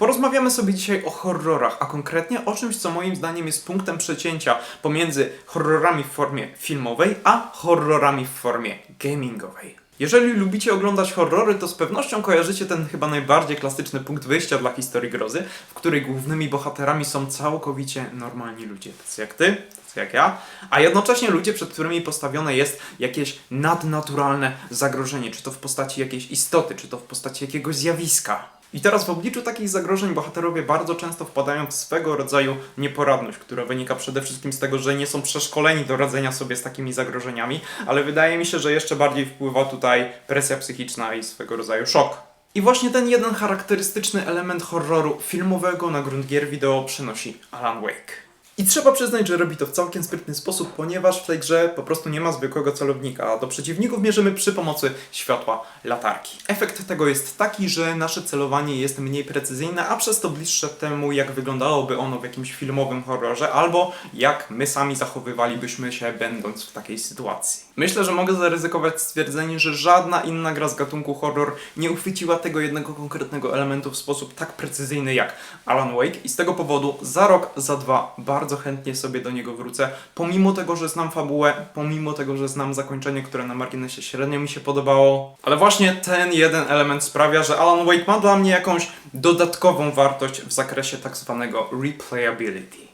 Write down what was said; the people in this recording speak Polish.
Porozmawiamy sobie dzisiaj o horrorach, a konkretnie o czymś, co moim zdaniem jest punktem przecięcia pomiędzy horrorami w formie filmowej, a horrorami w formie gamingowej. Jeżeli lubicie oglądać horrory, to z pewnością kojarzycie ten chyba najbardziej klasyczny punkt wyjścia dla historii grozy, w której głównymi bohaterami są całkowicie normalni ludzie, tacy jak ty, tacy jak ja, a jednocześnie ludzie, przed którymi postawione jest jakieś nadnaturalne zagrożenie, czy to w postaci jakiejś istoty, czy to w postaci jakiegoś zjawiska. I teraz w obliczu takich zagrożeń bohaterowie bardzo często wpadają w swego rodzaju nieporadność, która wynika przede wszystkim z tego, że nie są przeszkoleni do radzenia sobie z takimi zagrożeniami, ale wydaje mi się, że jeszcze bardziej wpływa tutaj presja psychiczna i swego rodzaju szok. I właśnie ten jeden charakterystyczny element horroru filmowego na grunt gier wideo przynosi Alan Wake. I trzeba przyznać, że robi to w całkiem sprytny sposób, ponieważ w tej grze po prostu nie ma zwykłego celownika, a do przeciwników mierzymy przy pomocy światła latarki. Efekt tego jest taki, że nasze celowanie jest mniej precyzyjne, a przez to bliższe temu, jak wyglądałoby ono w jakimś filmowym horrorze, albo jak my sami zachowywalibyśmy się, będąc w takiej sytuacji. Myślę, że mogę zaryzykować stwierdzenie, że żadna inna gra z gatunku horror nie uchwyciła tego jednego konkretnego elementu w sposób tak precyzyjny jak Alan Wake i z tego powodu za rok, za dwa bardzo chętnie sobie do niego wrócę, pomimo tego, że znam fabułę, pomimo tego, że znam zakończenie, które na marginesie średnio mi się podobało, ale właśnie ten jeden element sprawia, że Alan Wake ma dla mnie jakąś dodatkową wartość w zakresie tak zwanego replayability.